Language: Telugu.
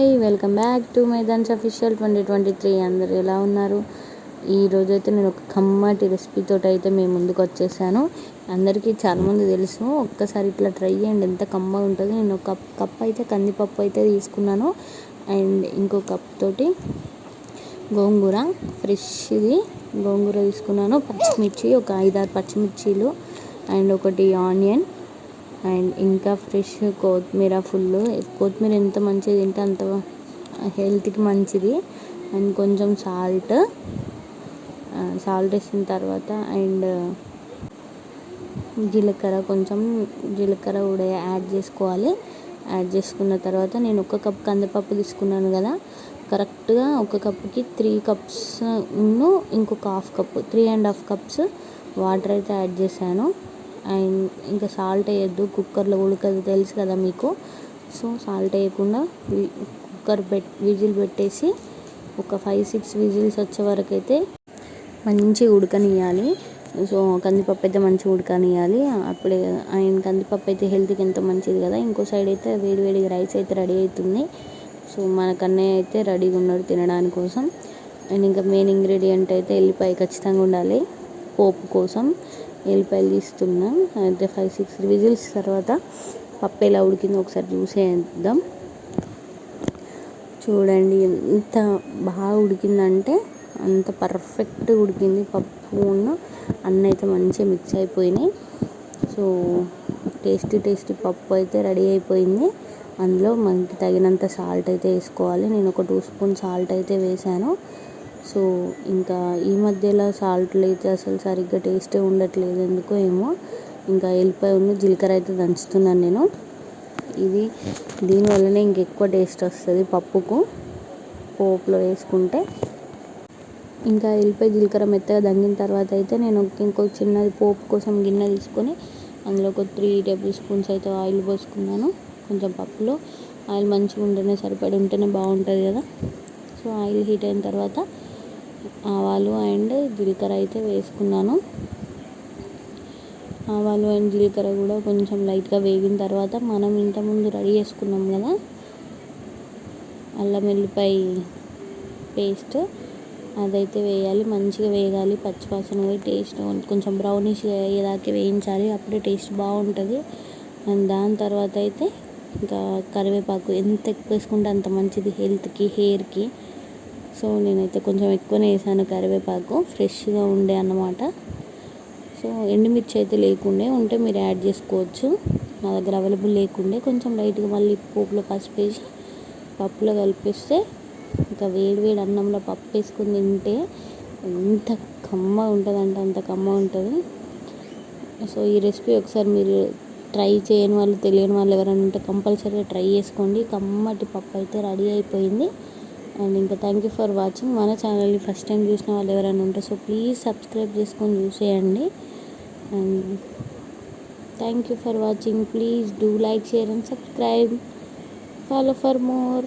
Hi welcome back to Maidans official twenty twenty three. అందరు ఎలా ఉన్నారు? ఈ అయితే నేను ఒక కమ్మటి రెసిపీతో అయితే మేము ముందుకు వచ్చేసాను. అందరికీ చాలామంది తెలుసు. ఒక్కసారి ఇట్లా ట్రై చేయండి ఎంత కమ్మ ఉంటుంది. నేను ఒక కప్ అయితే కందిపప్పు అయితే తీసుకున్నాను. అండ్ ఇంకో కప్ తోటి గోంగూర ఫ్రెష్ది గోంగూర తీసుకున్నాను. పచ్చిమిర్చి ఒక ఐదారు పచ్చిమిర్చీలు. అండ్ ఒకటి ఆనియన్. అండ్ ఇంకా ఫ్రెష్ కొత్తిమీర ఫుల్. కొత్తిమీర ఎంత మంచిగా తింటే అంత హెల్త్కి మంచిది. అండ్ కొంచెం సాల్ట్. సాల్ట్ వేసిన తర్వాత అండ్ జీలకర్ర కొంచెం జీలకర్ర కూడా యాడ్ చేసుకోవాలి. యాడ్ చేసుకున్న తర్వాత నేను ఒక కప్ కందిపప్పు తీసుకున్నాను కదా. కరెక్ట్గా ఒక కప్కి త్రీ కప్స్ ఇంకొక half cup three and half cups water అయితే యాడ్ చేశాను. అండ్ ఇంకా సాల్ట్ వేయద్దు. కుక్కర్లో ఉడకదు. తెలుసు కదా మీకు. సో సాల్ట్ వేయకుండా కుక్కర్ పెట్ విజిల్ పెట్టేసి ఒక ఫైవ్ సిక్స్ విజిల్స్ వచ్చే వరకు అయితే మంచిగా ఉడకనియాలి సో కందిపప్పు అయితే మంచిగా ఉడకనియాలి అప్పుడే ఆయన కందిపప్పు అయితే హెల్త్కి ఎంతో మంచిది కదా. ఇంకో సైడ్ అయితే వేడి వేడి రైస్ అయితే రెడీ అవుతుంది. సో మనకన్నీ అయితే రెడీగా ఉన్నాడు తినడానికి కోసం. అండ్ ఇంకా మెయిన్ ఇంగ్రీడియంట్ అయితే ఎల్లిపాయ ఖచ్చితంగా ఉండాలి. పోపు కోసం. ఎల్లిపాయలు తీస్తున్నాం అయితే ఫైవ్ సిక్స్ విజిల్స్ తర్వాత పప్పు ఎలా ఉడికిందో ఒకసారి చూసేద్దాం. చూడండి ఎంత బాగా ఉడికిందంటే అంత పర్ఫెక్ట్ ఉడికింది పప్పు అన్న అయితే మంచిగా మిక్స్ అయిపోయినాయి. సో టేస్టీ టేస్టీ పప్పు అయితే రెడీ అయిపోయింది. అందులో మనకి తగినంత సాల్ట్ అయితే వేసుకోవాలి. నేను ఒక టూ స్పూన్ సాల్ట్ అయితే వేసాను. సో ఇంకా ఈ మధ్యలో సాల్ట్లు అయితే అసలు సరిగ్గా టేస్టే ఉండట్లేదు ఎందుకో ఏమో. ఇంకా ఎల్లిపాయ ఉన్న జీలకర్ర అయితే దంచుతున్నాను నేను. ఇది దీనివల్లనే ఇంకెక్కువ టేస్ట్ వస్తుంది పప్పుకు పోపులో వేసుకుంటే. ఇంకా ఎల్లిపాయ జీలకర్ర మెత్తగా దంగిన తర్వాత అయితే నేను ఇంకో చిన్నది పోపు కోసం గిన్నె తీసుకొని అందులో ఒక త్రీ టేబుల్ స్పూన్స్ అయితే ఆయిల్ పోసుకున్నాను కొంచెం పప్పులో. ఆయిల్ మంచిగా ఉంటేనే సరిపడి ఉంటేనే బాగుంటుంది కదా. సో ఆయిల్ హీట్ అయిన తర్వాత ఆవాలు అండ్ జీలకర్ర అయితే వేసుకున్నాను. ఆవాలు అండ్ జీలకర్ర కూడా కొంచెం లైట్గా వేగిన తర్వాత మనం ఇంతకుముందు రెడీ చేసుకున్నాం కదా అల్లం వెల్లిపాయ పేస్ట్ అదైతే వేయాలి మంచిగా వేయాలి పచ్చివాసన పోయి టేస్ట్ కొంచెం బ్రౌనిష్ అయ్యేదాకా వేయించాలి అప్పుడే టేస్ట్ బాగుంటుంది. అండ్ దాని తర్వాత అయితే ఇంకా కరివేపాకు ఎంత ఎక్కువ వేసుకుంటే అంత మంచిది హెల్త్కి హెయిర్కి సో నేనైతే కొంచెం ఎక్కువనే వేసాను కరివేపాకు ఫ్రెష్గా ఉండే అన్నమాట. సో ఎండుమిర్చి అయితే లేకుండే ఉంటే మీరు యాడ్ చేసుకోవచ్చు. నా దగ్గర అవైలబుల్ లేకుండే కొంచెం లైట్గా మళ్ళీ పోపులో పసుపు వేసి పప్పులో కలిపిస్తే ఇంకా వేడి వేడి అన్నంలో పప్పు వేసుకుని తింటే ఎంత కమ్మ ఉంటుందంటే అంత కమ్మ ఉంటుంది. సో ఈ రెసిపీ ఒకసారి మీరు ట్రై చేయని వాళ్ళు తెలియని వాళ్ళు ఎవరైనా ఉంటే కంపల్సరీగా ట్రై చేసుకోండి. కమ్మటి పప్పు అయితే రెడీ అయిపోయింది. అండ్ ఇంకా థ్యాంక్ యూ ఫర్ వాచింగ్ మన ఛానల్ని ఫస్ట్ టైం చూసిన వాళ్ళు ఎవరైనా ఉంటే సో ప్లీజ్ సబ్స్క్రైబ్ చేసుకొని చూసేయండి. And thank you for watching please do like share and subscribe follow for more